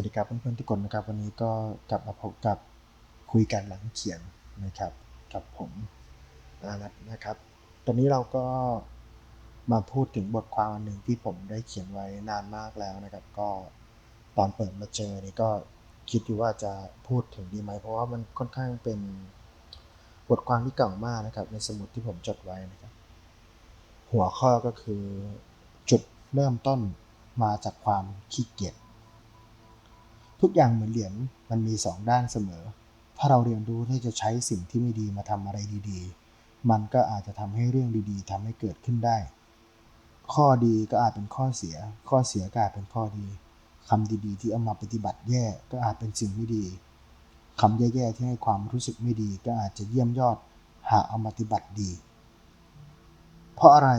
สวัสดีครับเพื่อนๆทุกคนนะครับ วันนี้ก็กลับมาพบกับคุยกันหลังเขียนนะครับกับผมอานัทนะครับ ตอนนี้เราก็มาพูดถึงบทความหนึ่งที่ผมได้เขียนไว้นานมากแล้วนะครับ ก็ตอนเปิดมาเจอนี่ก็คิดอยู่ว่าจะพูดถึงดีไหม เพราะว่ามันค่อนข้างเป็นบทความที่เก่ามากนะครับ ในสมุดที่ผมจดไว้นะครับ หัวข้อก็คือจุดเริ่มต้นมาจากความขี้เกียจ ทุกอย่างเหมือนเหรียญมันมีสองด้านเสมอ ถ้าเราเรียนรู้ที่จะใช้สิ่งที่ไม่ดีมาทำอะไรดีๆ มันก็อาจจะทำให้เรื่องดีๆทำให้เกิดขึ้นได้ ข้อดีก็อาจเป็นข้อเสีย ข้อเสียก็อาจเป็นข้อดีคำดีๆ ที่เอามาปฏิบัติแย่ก็อาจเป็นสิ่งไม่ดีคำแย่ๆที่ให้ความรู้สึกไม่ดีก็อาจจะเยี่ยมยอดหากเอามาปฏิบัติดี เพราะอะไร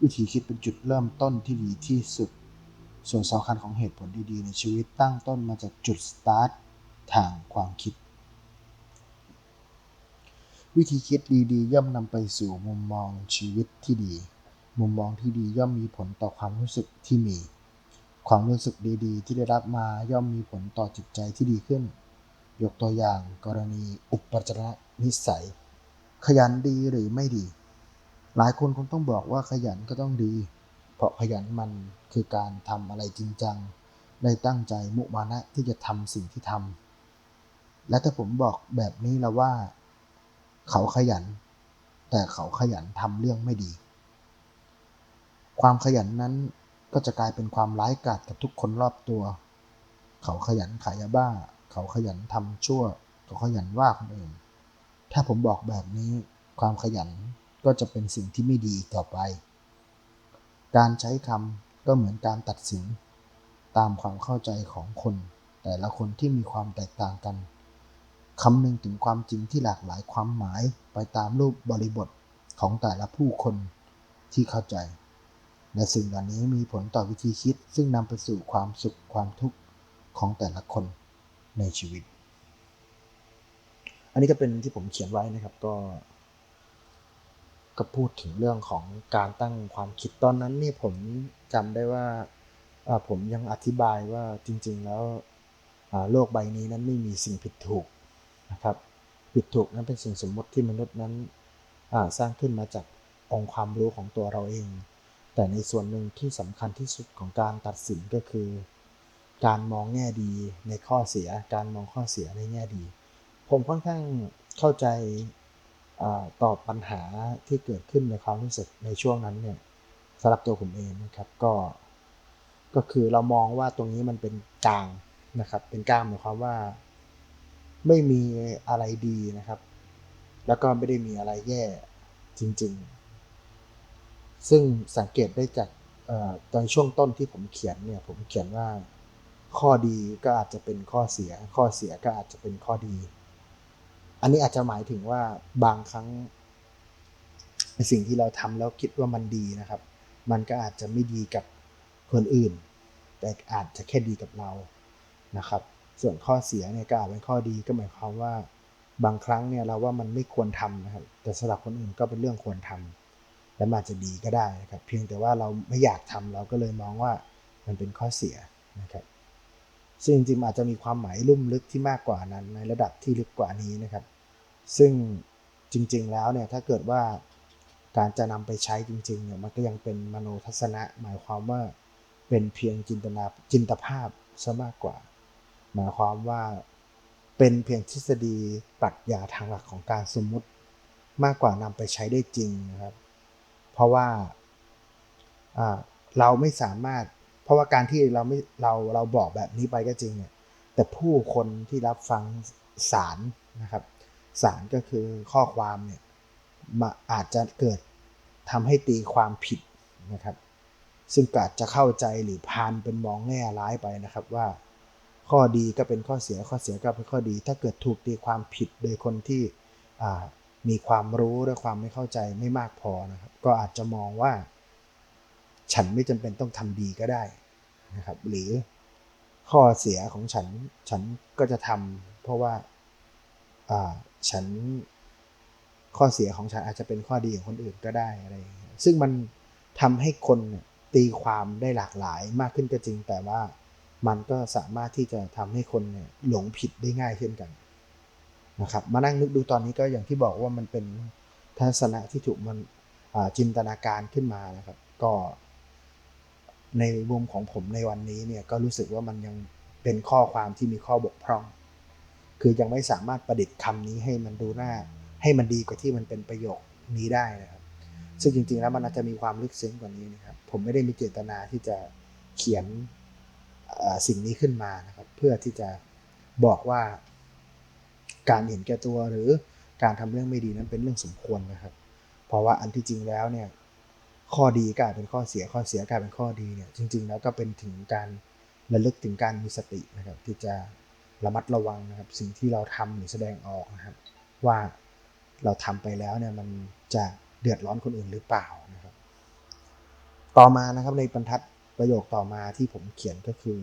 วิธีคิดเป็นจุดเริ่มต้นที่ดีที่สุด ส่วนสำคัญของเหตุผลดีๆ ในชีวิตตั้งต้นมาจากจุดสตาร์ททางความคิด วิธีคิดดีๆ ย่อมนำไปสู่มุมมองชีวิตที่ดี มุมมองที่ดีย่อมมีผลต่อความรู้สึกที่มี ความรู้สึกดีๆ ที่ได้รับมาย่อมมีผลต่อจิตใจที่ดีขึ้น ยกตัวอย่างกรณีอุปจารนิสัย ขยันดีหรือไม่ดี หลายคนคงต้องบอกว่าขยันก็ต้องดี ราะขยันมันคือการทำอะไรจริงจัง ได้ตั้งใจมุมานะที่จะทำสิ่งที่ทำและถ้าผมบอกแบบนี้แล้วว่า เขาขยัน แต่เขาขยันทำเรื่องไม่ดี ความขยันนั้นก็จะกลายเป็นความร้ายกาจกับทุกคนรอบตัว เขาขยันขายยาบ้า เขาขยันทำชั่ว เขาขยันว่าคนอื่น ถ้าผมบอกแบบนี้ ความขยันก็จะเป็นสิ่งที่ไม่ดีต่อไป การใช้คำก็เหมือนการตัดสิน ตามความเข้าใจของคน แต่ละคนที่มีความแตกต่างกันคำนึงถึงความจริงที่หลากหลายความหมายไปตามรูปบริบทของแต่ละผู้คนที่เข้าใจ และสิ่งเหล่านี้มีผลต่อวิธีคิด ซึ่งนำไปสู่ความสุขความทุกข์ของแต่ละคนในชีวิต อันนี้ก็เป็นที่ผมเขียนไว้นะครับก็ ก็พูดถึงเรื่องของการตั้งความคิดตอนนั้นนี่ผมจำได้ว่าผมยังอธิบายว่าจริง ๆ แล้วโลกใบนี้นั้นไม่มีสิ่งผิดถูกนะครับ ผิดถูกนั้นเป็นสิ่งสมมติที่มนุษย์นั้นสร้างขึ้นมาจากองค์ความรู้ของตัวเราเอง แต่ในส่วนหนึ่งที่สำคัญที่สุดของการตัดสินก็คือ การมองแง่ดีในข้อเสีย การมองข้อเสียในแง่ดี ผมค่อนข้างเข้าใจ ตอบปัญหาที่เกิดขึ้นในความรู้สึกในช่วงนั้นเนี่ยสำหรับตัวผมเองนะครับก็ก็คือเรามองว่าตรงนี้มันเป็นกลางนะครับ เป็นกลางหมายความว่า ไม่มีอะไรดีนะครับ แล้วก็ไม่ได้มีอะไรแย่จริง ๆ ซึ่งสังเกตได้จากตอนช่วงต้นที่ผมเขียนเนี่ยผมเขียนว่าข้อดีก็อาจจะเป็นข้อเสีย ข้อเสียก็อาจจะเป็นข้อดี อันนี้อาจจะหมายถึงว่าบางครั้งในสิ่งที่เราทำแล้วคิดว่ามันดีนะครับ มันก็อาจจะไม่ดีกับคนอื่น แต่อาจจะแค่ดีกับเรานะครับ ส่วนข้อเสียเนี่ยก็อาจเป็นข้อดีก็หมายความว่า บางครั้งเนี่ยเราว่ามันไม่ควรทำนะครับ แต่สำหรับคนอื่นก็เป็นเรื่องควรทำและมันอาจจะดีก็ได้นะครับ เพียงแต่ว่าเราไม่อยากทำเราก็เลยมองว่ามันเป็นข้อเสียนะครับซึ่งจริงๆอาจจะมีความหมายลุ่มลึกที่มากกว่านั้นในระดับที่ลึกกว่านี้นะครับ ซึ่งจริง ๆ แล้วเนี่ยถ้าเกิดว่าการจะนำไปใช้จริงๆเนี่ยมันก็ยังเป็นมโนทัศนะ หมายความว่าเป็นเพียงจินตนาจินตภาพซะมากกว่า หมายความว่าเป็นเพียงทฤษฎีปรัชญาทางหลักของการสมมุติมากกว่านำไปใช้ได้จริงนะครับ เพราะว่าเราไม่สามารถ เพราะว่าการที่เราไม่เราเราบอกแบบนี้ไปก็จริงเนี่ยแต่ผู้คนที่รับฟังสารนะครับ สารก็คือข้อความเนี่ยมาอาจจะเกิดทำให้ตีความผิดนะครับ ซึ่งอาจจะเข้าใจหรือพานเป็นมองแง่ร้ายไปนะครับว่า ข้อดีก็เป็นข้อเสียข้อเสียก็เป็นข้อดี ถ้าเกิดถูกตีความผิดโดยคนที่มีความรู้และความไม่เข้าใจไม่มากพอนะครับ ก็อาจจะมองว่า ฉันไม่จำเป็นต้องทำดีก็ได้นะครับ หรือข้อเสียของฉันฉันก็จะทำเพราะว่า ฉันข้อเสียของฉันอาจจะเป็นข้อดีของคนอื่นก็ได้อะไรซึ่งมันทำให้คนตีความได้หลากหลายมากขึ้นก็จริง แต่ว่ามันก็สามารถที่จะทำให้คนเนี่ยหลงผิดได้ง่ายเช่นกันนะครับ มานั่งนึกดูตอนนี้ก็อย่างที่บอกว่ามันเป็นทัศนะที่ถูกมันจินตนาการขึ้นมานะครับ ก็ในมุมของผมในวันนี้เนี่ยก็รู้สึกว่ามันยังเป็นข้อความที่มีข้อบกพร่อง คือยังไม่สามารถประดิษฐ์คำนี้ให้มันดูหน้าให้มันดีกว่าที่มันเป็นประโยคนี้ได้นะครับ ซึ่งจริงๆแล้วมันอาจจะมีความลึกซึ้งกว่านี้นะครับ ผมไม่ได้มีเจตนาที่จะเขียนสิ่งนี้ขึ้นมานะครับ เพื่อที่จะบอกว่า การเห็นแก่ตัวหรือการทำเรื่องไม่ดีนั้นเป็นเรื่องสมควรนะครับ เพราะว่าอันที่จริงแล้วเนี่ยข้อดีกลายเป็นข้อเสียข้อเสียกลายเป็นข้อดีเนี่ยจริง ๆ แล้วก็เป็นถึงการระลึกถึงการมีสตินะครับ ที่จะ ระมัดระวังนะครับ สิ่งที่เราทำหรือแสดงออกนะครับ ว่าเราทำไปแล้วเนี่ยมันจะเดือดร้อนคนอื่นหรือเปล่านะครับ ต่อมานะครับในบรรทัดประโยคต่อมาที่ผมเขียนก็คือ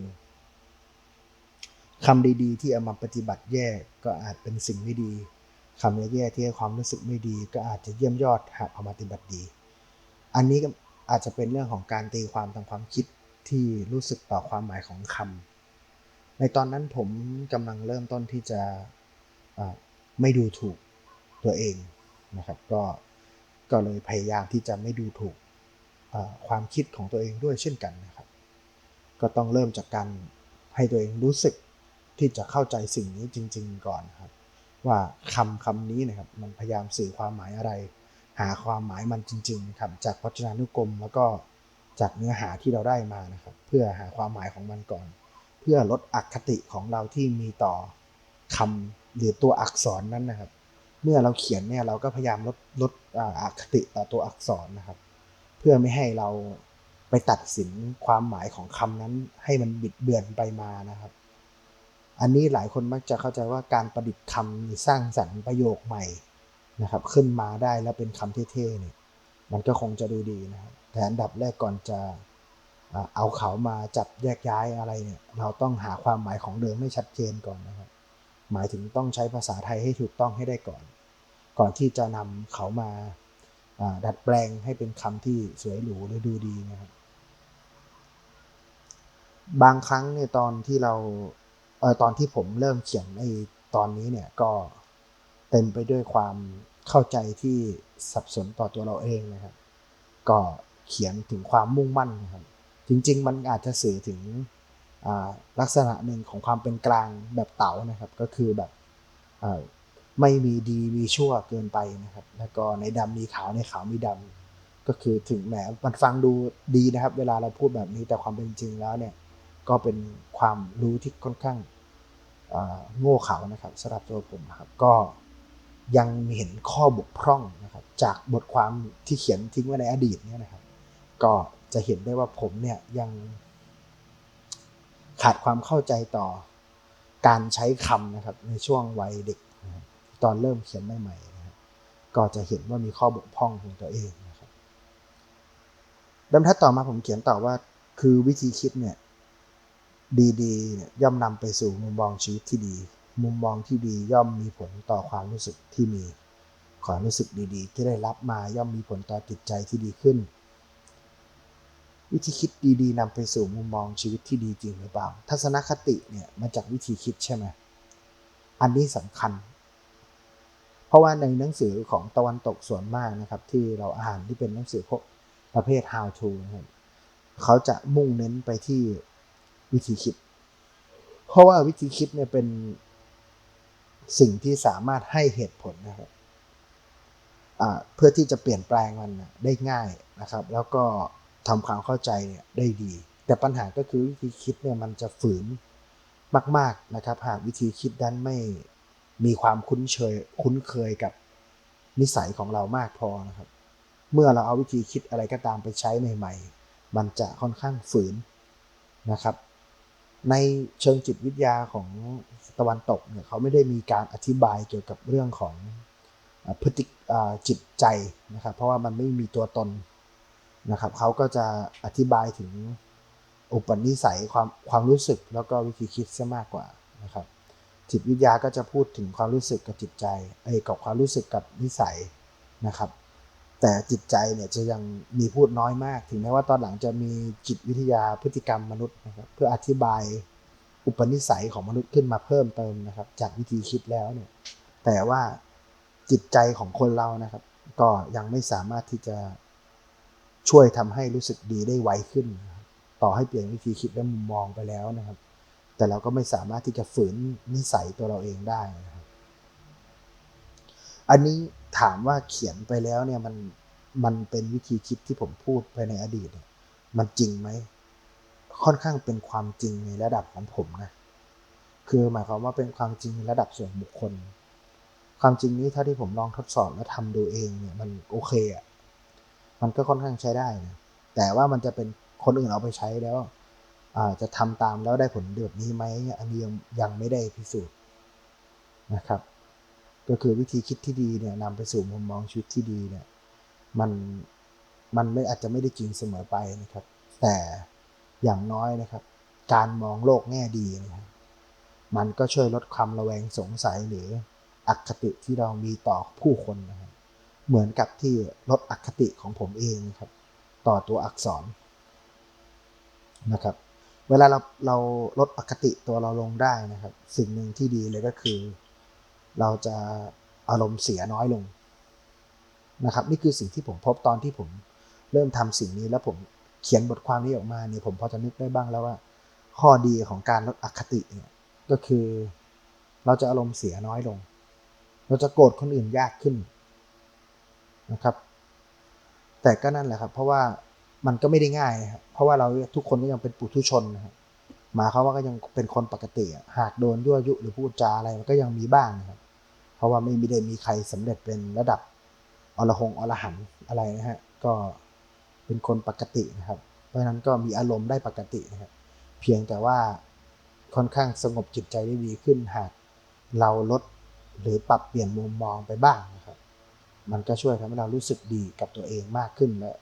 คำดีๆ ที่เอามาปฏิบัติแย่ก็อาจเป็นสิ่งไม่ดีคำแย่ๆที่ให้ความรู้สึกไม่ดี ก็อาจจะเยี่ยมยอดหากเอามาปฏิบัติดี อันนี้ก็อาจจะเป็นเรื่องของการตีความทางความคิดที่รู้สึกต่อความหมายของคำ ในตอนนั้นผมกำลังเริ่มต้นที่จะไม่ดูถูกตัวเองนะครับ ก็ก็เลยพยายามที่จะไม่ดูถูกความคิดของตัวเองด้วยเช่นกันนะครับ ก็ต้องเริ่มจากการให้ตัวเองรู้สึกที่จะเข้าใจสิ่งนี้จริง ๆ ก่อนครับ ว่าคำคำนี้นะครับ มันพยายามสื่อความหมายอะไร หาความหมายมันจริง ๆ ครับ จากพจนานุกรมแล้วก็จากเนื้อหาที่เราได้มานะครับ เพื่อหาความหมายของมันก่อน เพื่อลดอคติของเราที่มีต่อคำหรือตัวอักษรนั้นนะครับ เมื่อเราเขียนเนี่ยเราก็พยายามลดลดอคติต่อตัวอักษรนะครับ เพื่อไม่ให้เราไปตัดสินความหมายของคำนั้นให้มันบิดเบือนไปมานะครับ อันนี้หลายคนมักจะเข้าใจว่าการประดิษฐ์คำสร้างสรรค์ประโยคใหม่นะครับ ขึ้นมาได้แล้วเป็นคำเท่ๆเนี่ยมันก็คงจะดูดีนะครับแต่อันดับแรกก่อนจะ เอาเขามาจับแยกย้ายอะไรเนี่ยเราต้องหาความหมายของเดิมให้ชัดเจนก่อนนะครับ หมายถึงต้องใช้ภาษาไทยให้ถูกต้องให้ได้ก่อน ก่อนที่จะนำเขามาดัดแปลงให้เป็นคำที่สวยหรูหรือดูดีนะครับบางครั้งเนี่ยตอนที่เราเออตอนที่ผมเริ่มเขียนไอตอนนี้เนี่ยก็เต็มไปด้วยความเข้าใจที่สับสนต่อตัวเราเองนะครับ ก็เขียนถึงความมุ่งมั่นนะครับ จริง ๆ มันอาจจะสื่อถึงลักษณะหนึ่งของความเป็นกลางแบบเต๋านะครับ ก็คือแบบไม่มีดีมีชั่วเกินไปนะครับ แล้วก็ในดำมีขาวในขาวมีดำก็คือถึงแม้มันฟังดูดีนะครับ เวลาเราพูดแบบนี้แต่ความเป็นจริงแล้วเนี่ยก็เป็นความรู้ที่ค่อนข้างโง่เขลานะครับสำหรับตัวผมนะครับ ก็ยังมีเห็นข้อบกพร่องนะครับ จากบทความที่เขียนทิ้งไว้ในอดีตเนี่ยนะครับ ก็ จะเห็นได้ว่าผมเนี่ยยังขาดความเข้าใจต่อการใช้คำนะครับในช่วงวัยเด็ก ตอนเริ่มเขียนใหม่ๆนะครับก็จะเห็นว่ามีข้อบกพร่องของตัวเองนะครับบรรทัดต่อมาผมเขียนต่อว่าคือวิธีคิดเนี่ยดีๆเนี่ยย่อมนำไปสู่มุมมองชีวิตที่ดี มุมมองที่ดีย่อมมีผลต่อความรู้สึกที่มีความรู้สึกดีๆ ที่ได้รับมาย่อมมีผลต่อจิตใจที่ดีขึ้น วิธีคิดดีๆนำไปสู่มุมมองชีวิตที่ดีจริงหรือเปล่า ทัศนคติเนี่ยมาจากวิธีคิดใช่ไหมอันนี้สำคัญ เพราะว่าในหนังสือของตะวันตกส่วนมากนะครับ ที่เราอ่านที่เป็นหนังสือพวกประเภท how to นะครับเขาจะมุ่งเน้นไปที่วิธีคิด เพราะว่าวิธีคิดเนี่ยเป็นสิ่งที่สามารถให้เหตุผลนะครับเพื่อที่จะเปลี่ยนแปลงมันนะได้ง่ายนะครับ แล้วก็ ทำความเข้าใจเนี่ยได้ดี แต่ปัญหาก็คือวิธีคิดเนี่ยมันจะฝืนมาก ๆนะครับ หากวิธีคิดนั้นไม่มีความคุ้นเคยคุ้นเคยกับนิสัยของเรามากพอนะครับ เมื่อเราเอาวิธีคิดอะไรก็ตามไปใช้ใหม่ ๆ มันจะค่อนข้างฝืนนะครับ ในเชิงจิตวิทยาของตะวันตกเนี่ยเขาไม่ได้มีการอธิบายเกี่ยวกับเรื่องของพฤติจิตใจนะครับ เพราะว่ามันไม่มีตัวตน นะครับเขาก็จะอธิบายถึงอุปนิสัยความความรู้สึกแล้วก็วิธีคิดซะมากกว่านะครับ จิตวิทยาก็จะพูดถึงความรู้สึกกับจิตใจไอ้กับความรู้สึกกับนิสัยนะครับ แต่จิตใจเนี่ยจะยังมีพูดน้อยมาก ถึงแม้ว่าตอนหลังจะมีจิตวิทยาพฤติกรรมมนุษย์นะครับ เพื่ออธิบายอุปนิสัยของมนุษย์ขึ้นมาเพิ่มเติมนะครับ จากวิธีคิดแล้วเนี่ย แต่ว่าจิตใจของคนเรานะครับ ก็ยังไม่สามารถที่จะ ช่วยทำให้รู้สึกดีได้ไวขึ้น ต่อให้เปลี่ยนวิธีคิดและมุมมองไปแล้วนะครับ แต่เราก็ไม่สามารถที่จะฝืนนิสัยตัวเราเองได้นะครับอันนี้ถามว่าเขียนไปแล้วเนี่ยมันมันเป็นวิธีคิดที่ผมพูดไปในอดีตเนี่ยมันจริงไหมค่อนข้างเป็นความจริงในระดับของผมนะคือหมายความว่าเป็นความจริงในระดับส่วนบุคคล ความจริงนี้เท่าที่ผมลองทดสอบและทำดูเองเนี่ยมันโอเคอะ มันก็ค่อนข้างใช้ได้นะแต่ว่ามันจะเป็นคนอื่นเอาไปใช้แล้วจะทำตามแล้วได้ผลแบบนี้ไหมอันนี้ยังยังไม่ได้พิสูจน์นะครับ ก็คือวิธีคิดที่ดีเนี่ยนำไปสู่มุมมองชีวิตที่ดีเนี่ยมันมันไม่อาจจะไม่ได้จริงเสมอไปนะครับ แต่อย่างน้อยนะครับ การมองโลกแง่ดีนะครับมันก็ช่วยลดความระแวงสงสัยหรืออคติที่เรามีต่อผู้คนนะ เหมือนกับที่ลดอคติของผมเองครับ ต่อตัวอักษรนะครับ เวลาเราเราลดอคติตัวเราลงได้นะครับ สิ่งหนึ่งที่ดีเลยก็คือ เราจะอารมณ์เสียน้อยลงนะครับ นี่คือสิ่งที่ผมพบตอนที่ผมเริ่มทำสิ่งนี้แล้วผมเขียนบทความนี้ออกมาเนี่ยผมพอจะนึกได้บ้างแล้วว่า ข้อดีของการลดอคติเนี่ยก็คือ เราจะอารมณ์เสียน้อยลง เราจะโกรธคนอื่นยากขึ้น นะครับ แต่ก็นั่นแหละครับ เพราะว่ามันก็ไม่ได้ง่ายครับเพราะว่าเราทุกคนก็ยังเป็นปุถุชนนะครับมาเขาว่าก็ยังเป็นคนปกติ หากโดนยั่วยุหรือพูดจาอะไรมันก็ยังมีบ้างนะครับ เพราะว่าไม่ได้มีใครสำเร็จเป็นระดับอรหงอรหันอะไรนะฮะก็เป็นคนปกตินะครับ เพราะนั้นก็มีอารมณ์ได้ปกตินะครับเพียงแต่ว่าค่อนข้างสงบจิตใจได้ดีขึ้นหากเราลดหรือปรับเปลี่ยนมุมมองไปบ้างนะ มันก็ช่วยทำให้เรารู้สึกดีกับตัวเองมากขึ้นและ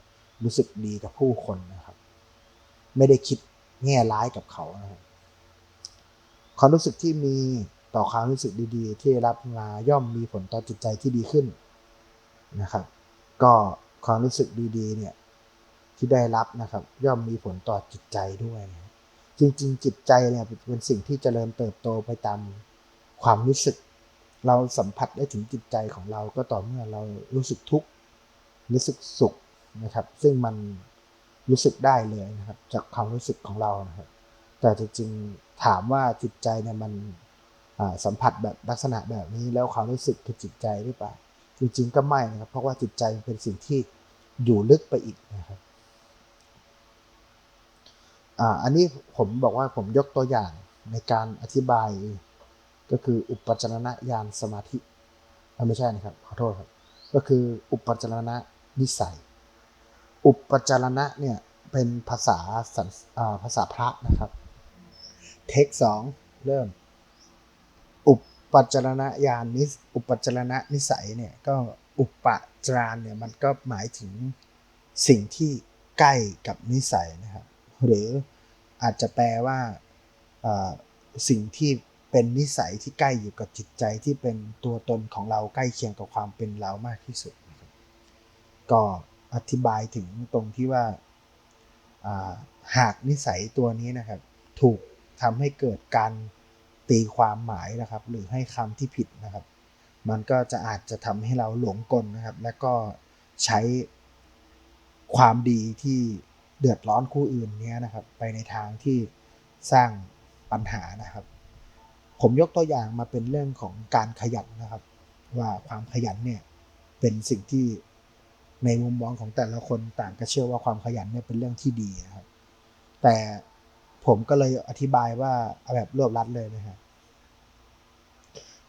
รู้สึกดีกับผู้คนนะครับ ไม่ได้คิดแง่ร้ายกับเขานะครับความรู้สึกที่มีต่อความรู้สึกดีๆ ที่รับมาย่อมมีผลต่อจิตใจที่ดีขึ้นนะครับ ก็ความรู้สึกดีๆเนี่ยที่ได้รับนะครับ ย่อมมีผลต่อจิตใจด้วยนะจริงๆ จิตใจเนี่ยเป็นสิ่งที่จเจริญเติบโตไปตามความรู้สึก เราสัมผัสได้ถึงจิตใจของเราก็ต่อเมื่อเรารู้สึกทุกข์รู้สึกสุขนะครับ ซึ่งมันรู้สึกได้เลยนะครับ จากความรู้สึกของเรานะครับ แต่จริงๆถามว่าจิตใจเนี่ยมันสัมผัสแบบลักษณะแบบนี้แล้วความรู้สึกคือจิตใจหรือเปล่าจริงๆก็ไม่นะครับ เพราะว่าจิตใจเป็นสิ่งที่อยู่ลึกไปอีกนะครับอ่าอันนี้ผมบอกว่าผมยกตัวอย่างในการอธิบาย ก็คืออุปจารณญาณสมาธิไม่ใช่นะครับขอโทษครับ ก็คืออุปจารณนิสัย อุปจารณะเนี่ยเป็นภาษาภาษาพระนะครับเทคสองเริ่ม อุปจารณญาณนิอุปจารณนิสัยเนี่ยก็อุปจารเนี่ยมันก็หมายถึงสิ่งที่ใกล้กับนิสัยนะครับ หรืออาจจะแปลว่าสิ่งที่ เป็นนิสัยที่ใกล้อยู่กับจิตใจที่เป็นตัวตนของเราใกล้เคียงกับความเป็นเรามากที่สุดก็อธิบายถึงตรงที่ว่าหากนิสัยตัวนี้นะครับ ถูกทำให้เกิดการตีความหมายนะครับ หรือให้คำที่ผิดนะครับ มันก็จะอาจจะทำให้เราหลงกลนะครับ และก็ใช้ความดีที่เดือดร้อนคู่อื่นเนี้ยนะครับ ไปในทางที่สร้างปัญหานะครับ ผมยกตัวอย่างมาเป็นเรื่องของการขยันนะครับ ว่าความขยันเนี่ยเป็นสิ่งที่ในมุมมองของแต่ละคนต่างก็เชื่อว่าความขยันเนี่ยเป็นเรื่องที่ดีนะครับ แต่ผมก็เลยอธิบายว่าแบบรวบรัดเลยนะครับ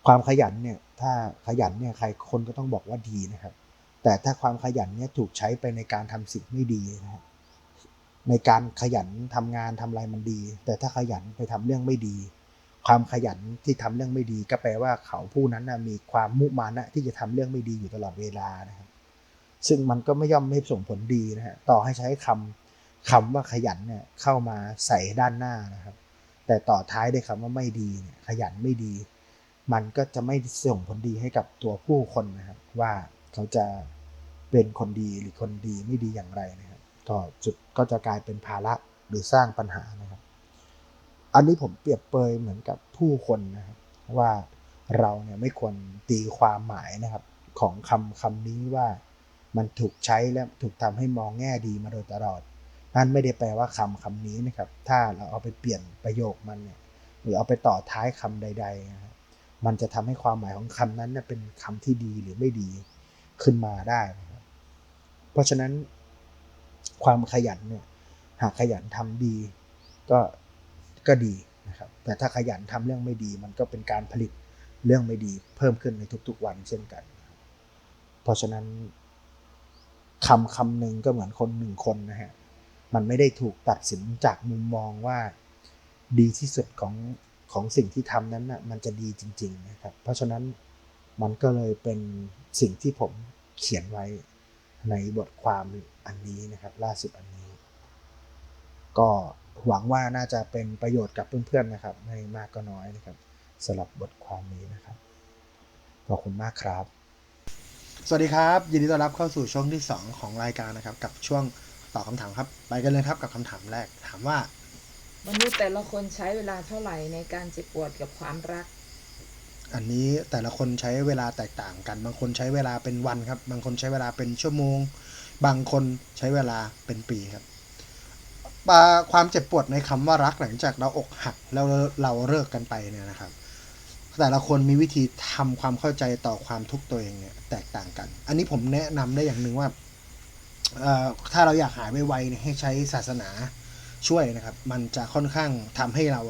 ความขยันเนี่ยถ้าขยันเนี่ยใครคนก็ต้องบอกว่าดีนะครับ แต่ถ้าความขยันเนี่ยถูกใช้ไปในการทำสิ่งไม่ดีนะครับในการขยันทำงานทำอะไรมันดี แต่ถ้าขยันไปทำเรื่องไม่ดี ความขยันที่ทำเรื่องไม่ดีก็แปลว่าเขาผู้นั้นนะมีความมุมานะที่จะทำเรื่องไม่ดีอยู่ตลอดเวลานะครับ ซึ่งมันก็ไม่ย่อมไม่ส่งผลดีนะฮะต่อให้ใช้คำคำว่าขยันเนี่ยเข้ามาใส่ด้านหน้านะครับ แต่ต่อท้ายด้วยคำว่าไม่ดีเนี่ยขยันไม่ดี มันก็จะไม่ส่งผลดีให้กับตัวผู้คนนะครับ ว่าเขาจะเป็นคนดีหรือคนดีไม่ดีอย่างไรนะครับก็จุดก็จะกลายเป็นภาระหรือสร้างปัญหานะครับ อันนี้ผมเปรียบเปยเหมือนกับผู้คนนะครับ ว่าเราเนี่ยไม่ควรตีความหมายนะครับ ของคำคำนี้ว่ามันถูกใช้และถูกทำให้มองแง่ดีมาโดยตลอด นั่นไม่ได้แปลว่าคำคำนี้นะครับ ถ้าเราเอาไปเปลี่ยนประโยคมันเนี่ยหรือเอาไปต่อท้ายคำใดๆนะครับมันจะทำให้ความหมายของคำนั้นเป็นคำที่ดีหรือไม่ดีขึ้นมาได้นะครับเพราะฉะนั้นความขยันเนี่ยหากขยันทำดี ก็ ก็ดีนะครับ แต่ถ้าขยันทำเรื่องไม่ดี มันก็เป็นการผลิตเรื่องไม่ดีเพิ่มขึ้นในทุกๆวันเช่นกัน เพราะฉะนั้นคำคำหนึ่งก็เหมือนคนหนึ่งคนนะฮะ มันไม่ได้ถูกตัดสินจากมุมมองว่าดีที่สุดของของสิ่งที่ทำนั้นนะ่ะมันจะดีจริง ๆ นะครับ เพราะฉะนั้นมันก็เลยเป็นสิ่งที่ผมเขียนไว้ในบทความอันนี้นะครับ ล่าสุดอันนี้ ก็ หวังว่าน่าจะเป็นประโยชน์กับเพื่อนๆนะครับ ไม่มากก็น้อยนะครับสำหรับบทความนี้นะครับขอบคุณมากครับ สวัสดีครับ ยินดีต้อนรับเข้าสู่ช่วงที่ 2 ของรายการนะครับ กับช่วงตอบคำถามครับ ไปกันเลยครับกับคำถามแรก ถามว่ามนุษย์แต่ละคนใช้เวลาเท่าไหร่ในการเจ็บปวดกับความรัก อันนี้แต่ละคนใช้เวลาแตกต่างกัน บางคนใช้เวลาเป็นวันครับ บางคนใช้เวลาเป็นชั่วโมง บางคนใช้เวลาเป็นปีครับ ความเจ็บปวดในคำว่ารักหลังจากเราอกหักแล้วเราเลิกกันไปเนี่ยนะครับ แต่ละคนมีวิธีทำความเข้าใจต่อความทุกข์ตัวเองเนี่ยแตกต่างกัน อันนี้ผมแนะนำได้อย่างหนึ่งว่าถ้าเราอยากหายไวๆเนี่ยให้ใช้ศาสนาช่วยนะครับ มันจะค่อนข้างทำให้เรา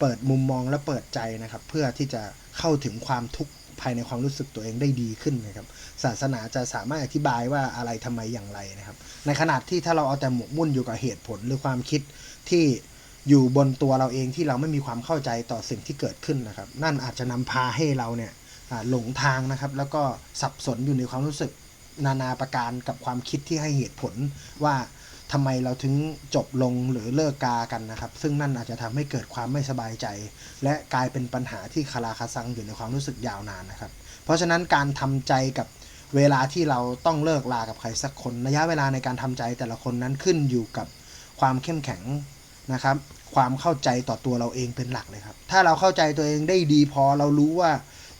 เปิดมุมมองและเปิดใจนะครับ เพื่อที่จะเข้าถึงความทุกข์ ภายในความรู้สึกตัวเองได้ดีขึ้นนะครับศาสนาจะสามารถอธิบายว่าอะไรทำไมอย่างไรนะครับ ในขณะที่ถ้าเราเอาแต่หมกมุ่นอยู่กับเหตุผลหรือความคิดที่อยู่บนตัวเราเองที่เราไม่มีความเข้าใจต่อสิ่งที่เกิดขึ้นนะครับ นั่นอาจจะนำพาให้เราเนี่ยหลงทางนะครับ แล้วก็สับสนอยู่ในความรู้สึกนานาประการกับความคิดที่ให้เหตุผลว่า ทำไมเราถึงจบลงหรือเลิกกากันนะครับ ซึ่งนั่นอาจจะทำให้เกิดความไม่สบายใจ และกลายเป็นปัญหาที่คาราคาซังอยู่ในความรู้สึกยาวนานนะครับ เพราะฉะนั้นการทำใจกับเวลาที่เราต้องเลิกลากับใครสักคนระยะเวลาในการทำใจแต่ละคนนั้นขึ้นอยู่กับความเข้มแข็งนะครับ ความเข้าใจต่อตัวเราเองเป็นหลักเลยครับ ถ้าเราเข้าใจตัวเองได้ดีพอเรารู้ว่า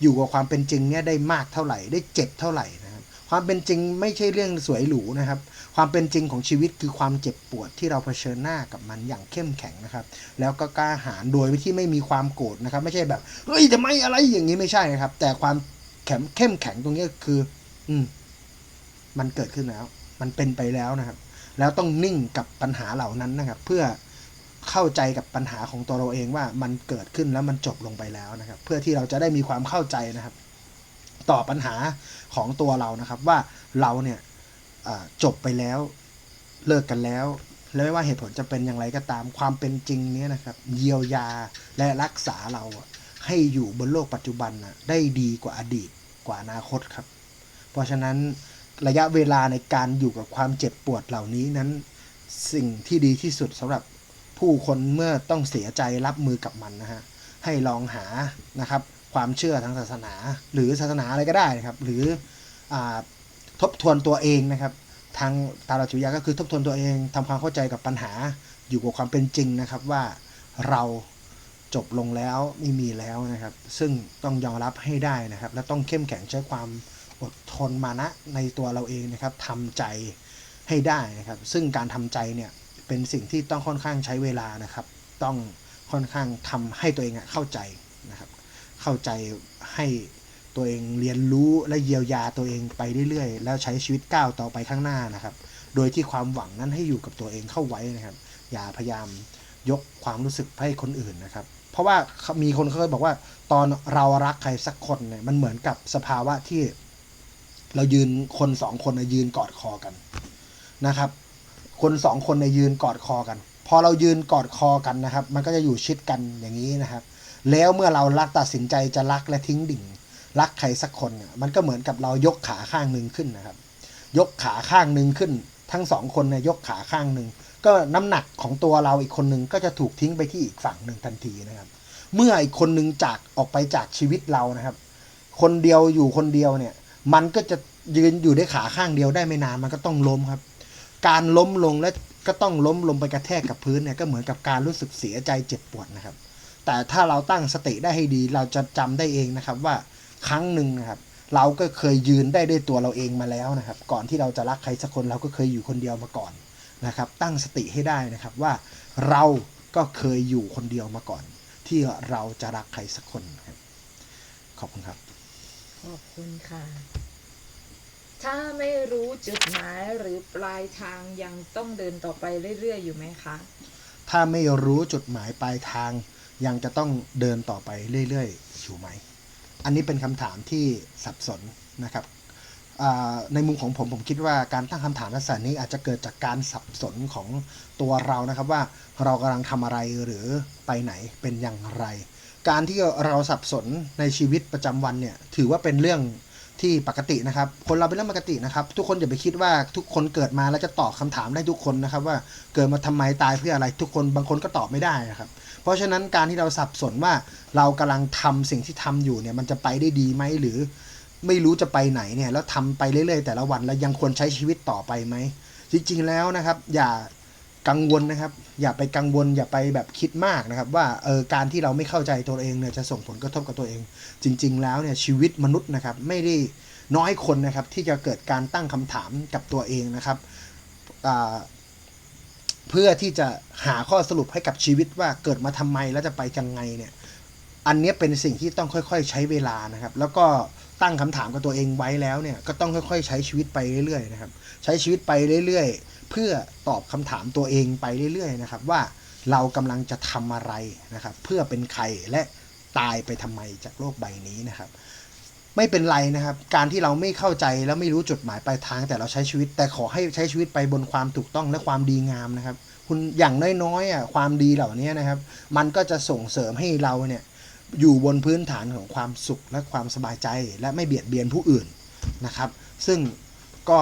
อยู่กับความเป็นจริงเนี่ยได้มากเท่าไหร่ได้เจ็บเท่าไหร่นะ ความเป็นจริงไม่ใช่เรื่องสวยหรูนะครับ ความเป็นจริงของชีวิตคือความเจ็บปวดที่เราเผชิญหน้ากับมันอย่างเข้มแข็งนะครับ แล้วก็กล้าหาญโดยที่ไม่มีความโกรธนะครับ ไม่ใช่แบบเฮ้ยทำไมอะไรอย่างนี้ไม่ใช่นะครับ แต่ความแข็งเข้มแข็งตรงนี้คือ อืม มันเกิดขึ้นแล้ว มันเป็นไปแล้วนะครับ แล้วต้องนิ่งกับปัญหาเหล่านั้นนะครับ เพื่อเข้าใจกับปัญหาของตัวเราเองว่ามันเกิดขึ้นแล้วมันจบลงไปแล้วนะครับ เพื่อที่เราจะได้มีความเข้าใจนะครับ ต่อปัญหาของตัวเรานะครับ ว่าเราเนี่ยจบไปแล้วเลิกกันแล้วแล้วไม่ว่าเหตุผลจะเป็นอย่างไรก็ตามความเป็นจริงเนี้นะครับ เยียวยาและรักษาเราให้อยู่บนโลกปัจจุบันนะได้ดีกว่าอดีตกว่าอนาคตครับ เพราะฉะนั้นระยะเวลาในการอยู่กับความเจ็บปวดเหล่านี้นั้น สิ่งที่ดีที่สุดสำหรับผู้คนเมื่อต้องเสียใจรับมือกับมันนะฮะให้ลองหานะครับ ความเชื่อทางศาสนา หรือศาสนาอะไรก็ได้นะครับ หรืออทบทวนตัวเองนะครับ ทางตาลจิวิทยาก็คือทบทวนตัวเองทำความเข้าใจกับปัญหาอยู่กับความเป็นจริงนะครับว่าเราจบลงแล้วไม่มีแล้วนะครับ ซึ่งต้องยอมรับให้ได้นะครับ และต้องเข้มแข็งใช้ความอดทนมานะในตัวเราเองนะครับทำใจให้ได้นะครับ ซึ่งการทำใจเนี่ยเป็นสิ่งที่ต้องค่อนข้างใช้เวลานะครับ ต้องค่อนข้างทำให้ตัวเองเข้าใจ เข้าใจให้ตัวเองเรียนรู้และเยียวยาตัวเองไปเรื่อยๆ แล้วใช้ชีวิตก้าวต่อไปข้างหน้านะครับ โดยที่ความหวังนั้นให้อยู่กับตัวเองเข้าไว้นะครับ อย่าพยายามยกความรู้สึกให้คนอื่นนะครับ เพราะว่ามีคนเคยบอกว่า ตอนเรารักใครสักคนเนี่ยมันเหมือนกับสภาวะที่ เรายืนคนสองคนน่ะยืนกอดคอกันนะครับ คนสองคนในยืนกอดคอกัน พอเรายืนกอดคอกันนะครับ มันก็จะอยู่ชิดกันอย่างนี้นะครับ แล้วเมื่อเรารักตัดสินใจจะรักและทิ้งดิ่ง รักใครสักคนเนี่ยมันก็เหมือนกับเรายกขาข้างหนึ่งขึ้นนะครับ ยกขาข้างหนึ่งขึ้น ทั้งสองคนเนี่ยยกขาข้างหนึ่งก็น้ำหนักของตัวเราอีกคนหนึ่งก็จะถูกทิ้งไปที่อีกฝั่งหนึ่งทันทีนะครับ เมื่ออีกคนหนึ่งจากออกไปจากชีวิตเรานะครับ คนเดียวอยู่คนเดียวเนี่ย มันก็จะยืนอยู่ได้ขาข้างเดียวได้ไม่นานมันก็ต้องล้มครับ การล้มลงและก็ต้องล้มลงไปกระแทกกับพื้นเนี่ยก็เหมือนกับการรู้สึกเสียใจเจ็บปวดนะครับ แต่ถ้าเราตั้งสติได้ให้ดี เราจะจำได้เองนะครับว่าครั้งหนึ่งนะครับ เราก็เคยยืนได้ด้วยตัวเราเองมาแล้วนะครับ ก่อนที่เราจะรักใครสักคนเราก็เคยอยู่คนเดียวมาก่อนนะครับ ตั้งสติให้ได้นะครับว่าเราก็เคยอยู่คนเดียวมาก่อน ที่เราจะรักใครสักคนครับขอบคุณครับ ขอบคุณค่ะ ถ้าไม่รู้จุดหมายหรือปลายทางยังต้องเดินต่อไปเรื่อยๆอยู่ไหมคะ ถ้าไม่รู้จุดหมายปลายทาง ยังจะต้องเดินต่อไปเรื่อยๆอยู่ไหม อันนี้เป็นคำถามที่สับสนนะครับในมุมของผมผมคิดว่าการตั้งคำถามลักษณะนี้อาจจะเกิดจากการสับสนของตัวเรานะครับว่าเรากำลังทำอะไรหรือไปไหนเป็นอย่างไร การที่เราสับสนในชีวิตประจำวันเนี่ยถือว่าเป็นเรื่อง ที่ปกตินะครับ คนเราเป็นเรื่องปกตินะครับ ทุกคนอย่าไปคิดว่าทุกคนเกิดมาแล้วจะตอบคำถามได้ทุกคนนะครับ ว่าเกิดมาทำไมตายเพื่ออะไรทุกคนบางคนก็ตอบไม่ได้นะครับ เพราะฉะนั้นการที่เราสับสนว่าเรากำลังทำสิ่งที่ทำอยู่เนี่ยมันจะไปได้ดีไหมหรือ ไม่รู้จะไปไหนเนี่ยแล้วทำไปเรื่อยๆ แต่ละวันแล้วยังควรใช้ชีวิตต่อไปไหมจริงๆแล้วนะครับ อย่า กังวลนะครับ อย่าไปกังวลอย่าไปแบบคิดมากนะครับ ว่าเออการที่เราไม่เข้าใจตัวเองเนี่ยจะส่งผลกระทบกับตัวเอง จริง ๆ แล้วเนี่ยชีวิตมนุษย์นะครับไม่ได้น้อยคนนะครับที่จะเกิดการตั้งคำถามกับตัวเองนะครับเพื่อที่จะหาข้อสรุปให้กับชีวิตว่าเกิดมาทำไมแล้วจะไปยังไงเนี่ยอันนี้เป็นสิ่งที่ต้องค่อย ๆ ใช้เวลานะครับ แล้วก็ ตั้งคำถามกับตัวเองไว้แล้วเนี่ยก็ต้องค่อยๆ ใช้ชีวิตไปเรื่อยๆนะครับ ใช้ชีวิตไปเรื่อยๆ เพื่อตอบคำถามตัวเองไปเรื่อยๆนะครับ ว่าเรากำลังจะทำอะไรนะครับ เพื่อเป็นใครและตายไปทำไมจากโลกใบนี้นะครับ ไม่เป็นไรนะครับ การที่เราไม่เข้าใจแล้วไม่รู้จุดหมายปลายทาง แต่เราใช้ชีวิต แต่ขอให้ใช้ชีวิตไปบนความถูกต้องและความดีงามนะครับ คุณอย่างน้อยๆอะความดีเหล่านี้นะครับ มันก็จะส่งเสริมให้เราเนี่ย อยู่บนพื้นฐานของความสุขและความสบายใจและไม่เบียดเบียนผู้อื่นนะครับ ซึ่งก็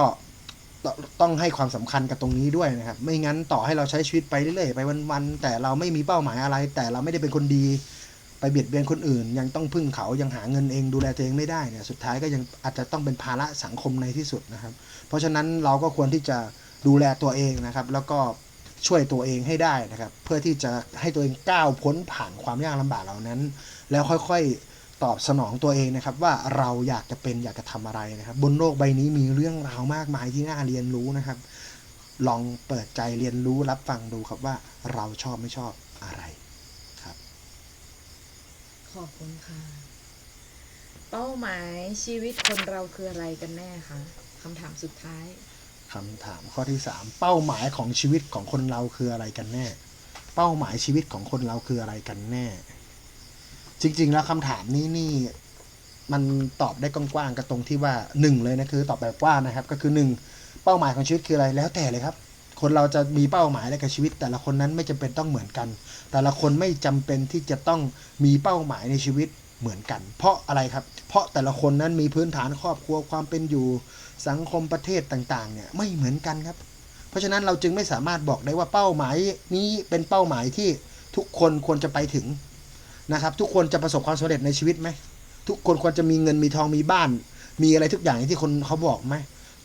ต้องให้ความสำคัญกับตรงนี้ด้วยนะครับ ไม่งั้นต่อให้เราใช้ชีวิตไปเรื่อยๆไปวันๆแต่เราไม่มีเป้าหมายอะไร แต่เราไม่ได้เป็นคนดี ไปเบียดเบียนคนอื่น ยังต้องพึ่งเขายังหาเงินเองดูแลตัวเองไม่ได้เนี่ยสุดท้ายก็ยังอาจจะต้องเป็นภาระสังคมในที่สุดนะครับ เพราะฉะนั้นเราก็ควรที่จะดูแลตัวเองนะครับ แล้วก็ ช่วยตัวเองให้ได้นะครับ เพื่อที่จะให้ตัวเองก้าวพ้นผ่านความยากลำบากเหล่านั้น แล้วค่อยๆตอบสนองตัวเองนะครับ ว่าเราอยากจะเป็นอยากจะทำอะไรนะครับ บนโลกใบนี้มีเรื่องราวมากมายที่น่าเรียนรู้นะครับ ลองเปิดใจเรียนรู้รับฟังดูครับว่าเราชอบไม่ชอบอะไรครับ ขอบคุณค่ะ เป้าหมายชีวิตคนเราคืออะไรกันแน่คะคำถามสุดท้าย คำถามข้อที่สามเป้าหมายของชีวิตของคนเราคืออะไรกันแน่ เป้าหมายชีวิตของคนเราคืออะไรกันแน่ จริง ๆ แล้วคำถามนี้นี่มันตอบได้กว้างๆกับตรงที่ว่าหนึ่งเลยนะคือตอบแบบกว้างนะครับ ก็คือหนึ่งเป้าหมายของชีวิตคืออะไรแล้วแต่เลยครับ คนเราจะมีเป้าหมายอะไรกับชีวิต แต่ละคนนั้นไม่จำเป็นต้องเหมือนกัน แต่ละคนไม่จำเป็นที่จะต้องมีเป้าหมายในชีวิต เหมือนกัน เพราะอะไรครับ เพราะแต่ละคนนั้นมีพื้นฐานครอบครัวความเป็นอยู่สังคมประเทศต่างๆเนี่ยไม่เหมือนกันครับ เพราะฉะนั้นเราจึงไม่สามารถบอกได้ว่าเป้าหมายนี้เป็นเป้าหมายที่ทุกคนควรจะไปถึงนะครับ ทุกคนจะประสบความสำเร็จในชีวิตไหมทุกคนควรจะมีเงินมีทองมีบ้าน มีอะไรทุกอย่างอย่างที่คนเขาบอกไหม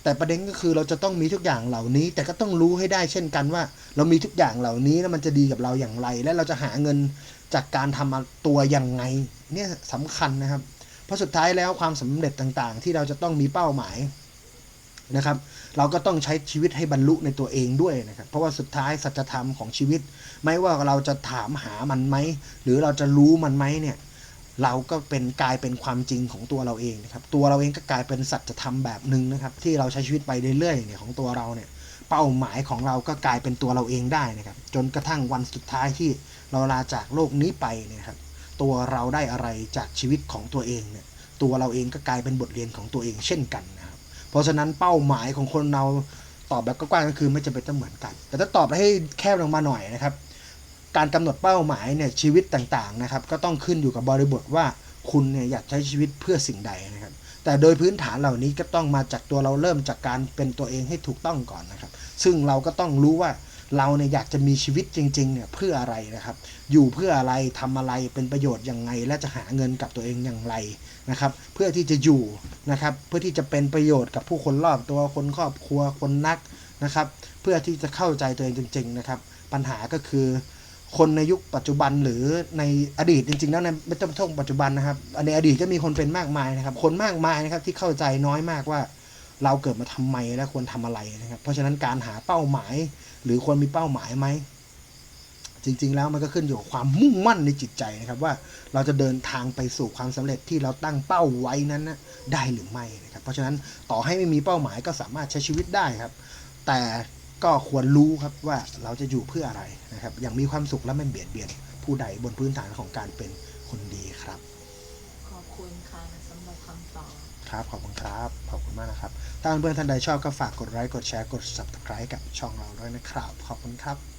แต่ประเด็นก็คือเราจะต้องมีทุกอย่างเหล่านี้ แต่ก็ต้องรู้ให้ได้เช่นกันว่า เรามีทุกอย่างเหล่านี้แล้วมันจะดีกับเราอย่างไร และเราจะหาเงินจากการทำตัวอย่างไง เนี่ยสำคัญนะครับ เพราะสุดท้ายแล้วความสำเร็จต่างๆ ที่เราจะต้องมีเป้าหมายนะครับ เราก็ต้องใช้ชีวิตให้บรรลุในตัวเองด้วยนะครับ เพราะว่าสุดท้ายสัจธรรมของชีวิต ไม่ว่าเราจะถามหามันไหมหรือเราจะรู้มันไหมเนี่ย เราก็เป็นกลายเป็นความจริงของตัวเราเองนะครับ ตัวเราเองก็กลายเป็นสัจธรรมแบบหนึ่งนะครับ ที่เราใช้ชีวิตไปเรื่อยๆเนี่ยของตัวเราเนี่ย เป้าหมายของเราก็กลายเป็นตัวเราเองได้นะครับ จนกระทั่งวันสุดท้ายที่เราลาจากโลกนี้ไปเนี่ยครับ ตัวเราได้อะไรจากชีวิตของตัวเองเนี่ย ตัวเราเองก็กลายเป็นบทเรียนของตัวเองเช่นกันนะครับ เพราะฉะนั้นเป้าหมายของคนเราตอบแบบกว้างก็คือไม่จำเป็นต้องเหมือนกัน แต่ถ้าตอบให้แคบลงมาหน่อยนะครับ การกำหนดเป้าหมายเนี่ยชีวิตต่างๆนะครับ ก็ต้องขึ้นอยู่กับบริบทว่าคุณเนี่ยอยากใช้ชีวิตเพื่อสิ่งใดนะครับ แต่โดยพื้นฐานเหล่านี้ก็ต้องมาจากตัวเราเริ่มจากการเป็นตัวเองให้ถูกต้องก่อนนะครับ ซึ่งเราก็ต้องรู้ว่าเราเนี่ยอยากจะมีชีวิตจริงๆเนี่ยเพื่ออะไรนะครับ อยู่เพื่ออะไรทำอะไรเป็นประโยชน์ยังไง และจะหาเงินกับตัวเองอย่างไรนะครับ เพื่อที่จะอยู่นะครับ เพื่อที่จะเป็นประโยชน์กับผู้คนรอบตัวคนครอบครัวคนนักนะครับ เพื่อที่จะเข้าใจตัวเองจริง ๆ นะครับ ปัญหาก็คือ คนในยุคปัจจุบันหรือในอดีตจริงๆแล้วในไม่ต้องท่องปัจจุบันนะครับในอดีตก็มีคนเป็นมากมายนะครับ คนมากมายนะครับที่เข้าใจน้อยมากว่า เราเกิดมาทำไมและควรทำอะไรนะครับ เพราะฉะนั้นการหาเป้าหมาย หรือควรมีเป้าหมายไหมจริง ๆ แล้วมันก็ขึ้นอยู่กับความมุ่งมั่นในจิตใจนะครับ ว่าเราจะเดินทางไปสู่ความสำเร็จที่เราตั้งเป้าไว้นั้นนะได้หรือไม่นะครับ เพราะฉะนั้นต่อให้ไม่มีเป้าหมายก็สามารถใช้ชีวิตได้ครับ แต่ ก็ควรรู้ครับว่าเราจะอยู่เพื่ออะไรนะครับ อย่างมีความสุขและไม่เบียดเบียนผู้ใดบนพื้นฐานของการเป็นคนดีครับ ขอบคุณค่ะสำหรับคำตอบครับขอบคุณครับ ขอบคุณมากนะครับ ถ้าเพื่อนๆท่านใดชอบก็ฝากกดไลค์กดแชร์กด subscribe กับช่องเราด้วยนะครับ ขอบคุณครับ